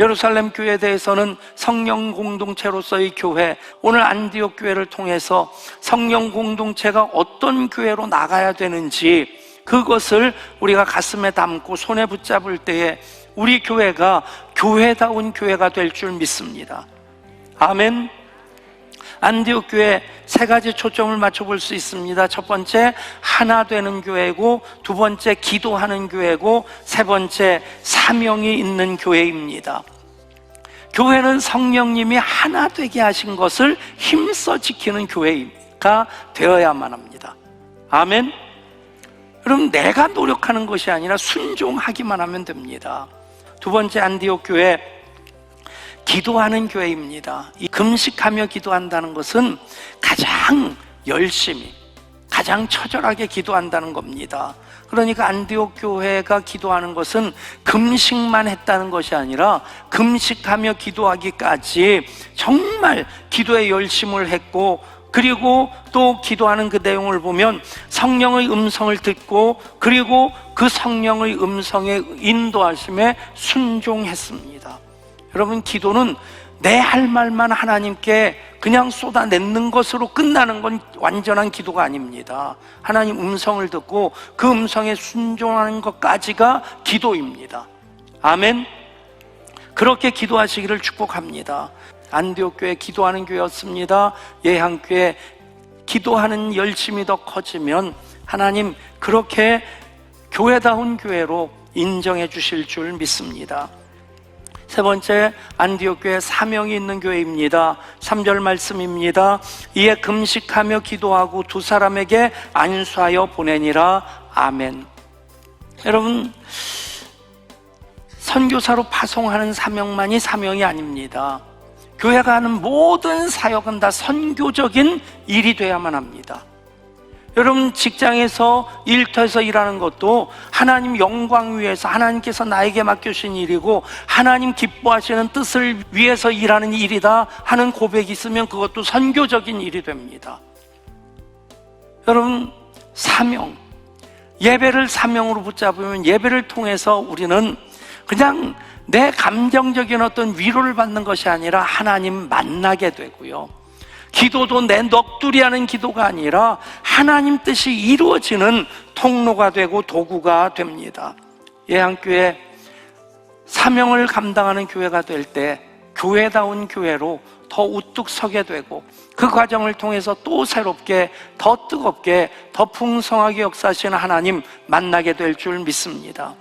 예루살렘 교회에 대해서는 성령 공동체로서의 교회, 오늘 안디옥 교회를 통해서 성령 공동체가 어떤 교회로 나가야 되는지 그것을 우리가 가슴에 담고 손에 붙잡을 때에 우리 교회가 교회다운 교회가 될 줄 믿습니다. 아멘. 안디옥 교회 세 가지 초점을 맞춰볼 수 있습니다. 첫 번째, 하나 되는 교회고, 두 번째, 기도하는 교회고, 세 번째, 사명이 있는 교회입니다. 교회는 성령님이 하나 되게 하신 것을 힘써 지키는 교회가 되어야만 합니다. 아멘. 그럼 내가 노력하는 것이 아니라 순종하기만 하면 됩니다. 두 번째 안디옥 교회 기도하는 교회입니다. 이 금식하며 기도한다는 것은 가장 열심히, 가장 처절하게 기도한다는 겁니다. 그러니까 안디옥 교회가 기도하는 것은 금식만 했다는 것이 아니라 금식하며 기도하기까지 정말 기도에 열심을 했고 그리고 또 기도하는 그 내용을 보면 성령의 음성을 듣고 그리고 그 성령의 음성에 인도하심에 순종했습니다. 여러분 기도는 내 할 말만 하나님께 그냥 쏟아내는 것으로 끝나는 건 완전한 기도가 아닙니다. 하나님 음성을 듣고 그 음성에 순종하는 것까지가 기도입니다. 아멘. 그렇게 기도하시기를 축복합니다. 안디옥 교회 기도하는 교회였습니다. 예한 교회 기도하는 열심이 더 커지면 하나님 그렇게 교회다운 교회로 인정해 주실 줄 믿습니다. 세 번째 안디옥 교회 사명이 있는 교회입니다. 3절 말씀입니다. 이에 금식하며 기도하고 두 사람에게 안수하여 보내니라. 아멘. 여러분 선교사로 파송하는 사명만이 사명이 아닙니다. 교회가 하는 모든 사역은 다 선교적인 일이 돼야만 합니다. 여러분 직장에서 일터에서 일하는 것도 하나님 영광 위해서 하나님께서 나에게 맡겨주신 일이고 하나님 기뻐하시는 뜻을 위해서 일하는 일이다 하는 고백이 있으면 그것도 선교적인 일이 됩니다. 여러분 사명 예배를 사명으로 붙잡으면 예배를 통해서 우리는 그냥 내 감정적인 어떤 위로를 받는 것이 아니라 하나님 만나게 되고요. 기도도 내 넋두리 하는 기도가 아니라 하나님 뜻이 이루어지는 통로가 되고 도구가 됩니다. 예한교회 사명을 감당하는 교회가 될 때 교회다운 교회로 더 우뚝 서게 되고 그 과정을 통해서 또 새롭게 더 뜨겁게 더 풍성하게 역사하시는 하나님 만나게 될 줄 믿습니다.